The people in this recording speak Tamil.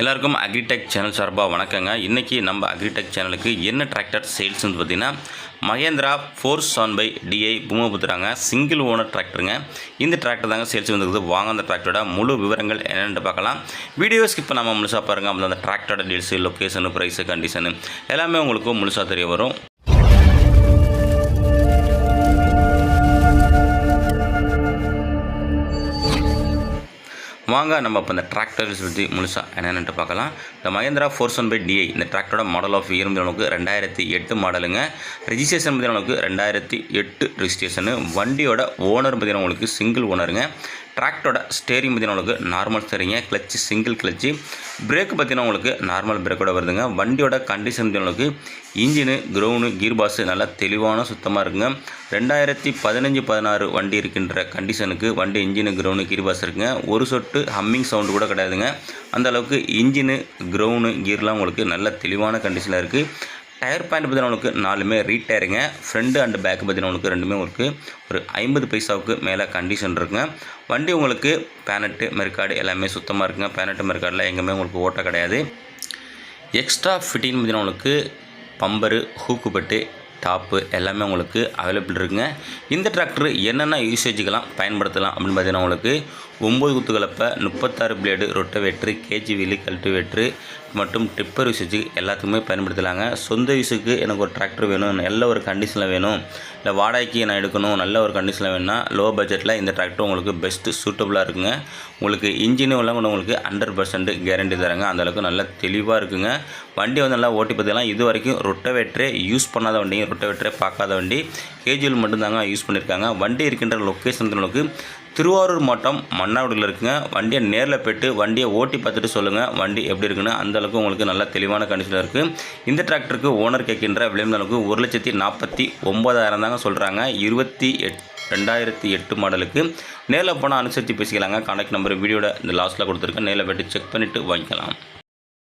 எல்லாருக்கும் அக்ரிடெக் சேனல் சார்பாக வணக்கங்க. இன்றைக்கி நம்ம அக்ரிடெக் சேனலுக்கு என்ன டிராக்டர் சேல்ஸ்னு பார்த்தீங்கன்னா Mahindra four seven five DI பூமபுத்திராங்க. Single owner டிராக்டருங்க இந்த டிராக்டர் தாங்க சேல்ஸ் வந்துருக்குது. வாங்க அந்த டிராக்டரோட முழு விவரங்கள் என்னென்னு பார்க்கலாம். வீடியோ ஸ்கிப் நம்ம முழுசாக பாருங்கள் அந்த டிராக்டரோட டீல்ஸு லொக்கேஷனு ப்ரைஸு கண்டிஷனு எல்லாமே உங்களுக்கு முழுசாக தெரிய வரும். வாங்க நம்ம இப்போ இந்த டிராக்டர்ஸ் பற்றி முழுசாக என்னென்னுட்டு பார்க்கலாம். இந்த Mahindra four one five DI இந்த டிராக்டரோட மாடல் ஆஃப் இயர் நமக்கு ரெண்டாயிரத்தி எட்டு மாடலுங்க ரெஜிஸ்ட்ரேஷன் பார்த்தீங்கன்னா நமக்கு ரெண்டாயிரத்தி எட்டு ரெஜிஸ்ட்ரேஷனு வண்டியோட ஓனர் பார்த்தீங்கன்னா உங்களுக்கு சிங்கிள் ஓனருங்க டிராக்டரோட ஸ்டேரிங் பார்த்தீங்கன்னா உங்களுக்கு நார்மல் ஸ்டேரிங்க கிளச்சு சிங்கிள் கிளச்சு பிரேக் பார்த்தீங்கன்னா உங்களுக்கு நார்மல் பிரேக்கோட வருதுங்க. வண்டியோட கண்டிஷன் பார்த்தீங்கன்னா உங்களுக்கு இன்ஜினு கிரவுண்டு கீர் பாக்ஸு நல்லா தெளிவான சுத்தமாக இருக்குங்க. ரெண்டாயிரத்தி பதினஞ்சு பதினாறு வண்டி இருக்கின்ற கண்டிஷனுக்கு வண்டி இன்ஜினு கிரவுண்டு கீர் பாஸ் இருக்குங்க. ஒரு சொட்டு ஹம்மிங் சவுண்டு கூட கிடையாதுங்க. அந்த அளவுக்கு இன்ஜினு கிரவுண்டு கீர்லாம் உங்களுக்கு நல்ல தெளிவான கண்டிஷனில் இருக்குது டயர் பேண்ட் பார்த்தீங்கன்னா உங்களுக்கு நாலுமே ரீட்டயருங்க ஃப்ரண்ட் அண்ட் பேக் பார்த்தீங்கன்னா உங்களுக்கு ரெண்டுமே உங்களுக்கு ஒரு ஐம்பது பைசாவுக்கு மேலே கண்டிஷன் இருக்குங்க. வண்டி உங்களுக்கு பேனட்டு மெர்காடு எல்லாமே சுத்தமாக இருக்குங்க. பேனட்டு மெர்காடில் எங்கேயுமே உங்களுக்கு ஓட்ட கிடையாது. எக்ஸ்ட்ரா ஃபிட்டிங் பார்த்தீங்கன்னா உங்களுக்கு பம்பரு ஹூக்குப்பட்டு டாப்பு எல்லாமே உங்களுக்கு அவைலபிள் இருக்குங்க. இந்த டிராக்டர் என்னென்ன யூசேஜுக்கெல்லாம் பயன்படுத்தலாம் அப்படின்னு பார்த்தீங்கன்னா உங்களுக்கு ஒம்பது குத்து கலப்பை முப்பத்தாறு blade rotavator cage wheel cultivator மற்றும் டிப்பர் யூசேஜுக்கு எல்லாத்துக்குமே பயன்படுத்தலாங்க. சொந்த யூஸுக்கு எனக்கு ஒரு டிராக்டர் வேணும் நல்ல ஒரு கண்டிஷனில் வேணும். இல்லை வாடகைக்கு நான் எடுக்கணும் நல்ல ஒரு கண்டிஷனில் வேணும்னா லோ பட்ஜெட்டில் இந்த டிராக்டர் உங்களுக்கு பெஸ்ட்டு சூட்டபுளாக இருக்குங்க. உங்களுக்கு இன்ஜினும் எல்லாம் கூட உங்களுக்கு ஹண்ட்ரட் பர்சன்ட் கேரண்டி தராங்க. அந்தளவுக்கு நல்லா தெளிவாக இருக்குங்க. வண்டி வந்து நல்லா ஓட்டி பார்த்தீங்கன்னா இது வரைக்கும் ரொட்டவேட்டரே யூஸ் பண்ணாத வண்டியும் ரொட்டவேட்டரே பார்க்காத வண்டி. கேஜுவல் மட்டும்தாங்க யூஸ் பண்ணியிருக்காங்க வண்டி இருக்கின்ற லொக்கேஷன் உங்களுக்கு திருவாரூர் மாவட்டம் மன்னாவடியில் இருக்குங்க. வண்டியை நேரில் போய்ட்டு வண்டியை ஓட்டி பார்த்துட்டு சொல்லுங்கள் வண்டி எப்படி இருக்குன்னு அந்தளவுக்கு உங்களுக்கு நல்ல தெளிவான கண்டிஷனில் இருக்குது இந்த டிராக்டருக்கு ஓனர் கேட்கின்ற விலை அளவுக்கு ஒரு லட்சத்தி நாற்பத்தி ஒம்பதாயிரம் தாங்க சொல்கிறாங்க இருபத்தி எட் ரெண்டாயிரத்தி எட்டு மாடலுக்கு. நேரில் போனால் அனுசரித்து பேசிக்கலாங்க. கான்டாக்ட் நம்பர் வீடியோட இந்த லாஸ்ட்டில் கொடுத்துருக்கேன் நேரில் போய்ட்டு செக் பண்ணிவிட்டு வாங்கிக்கலாம்.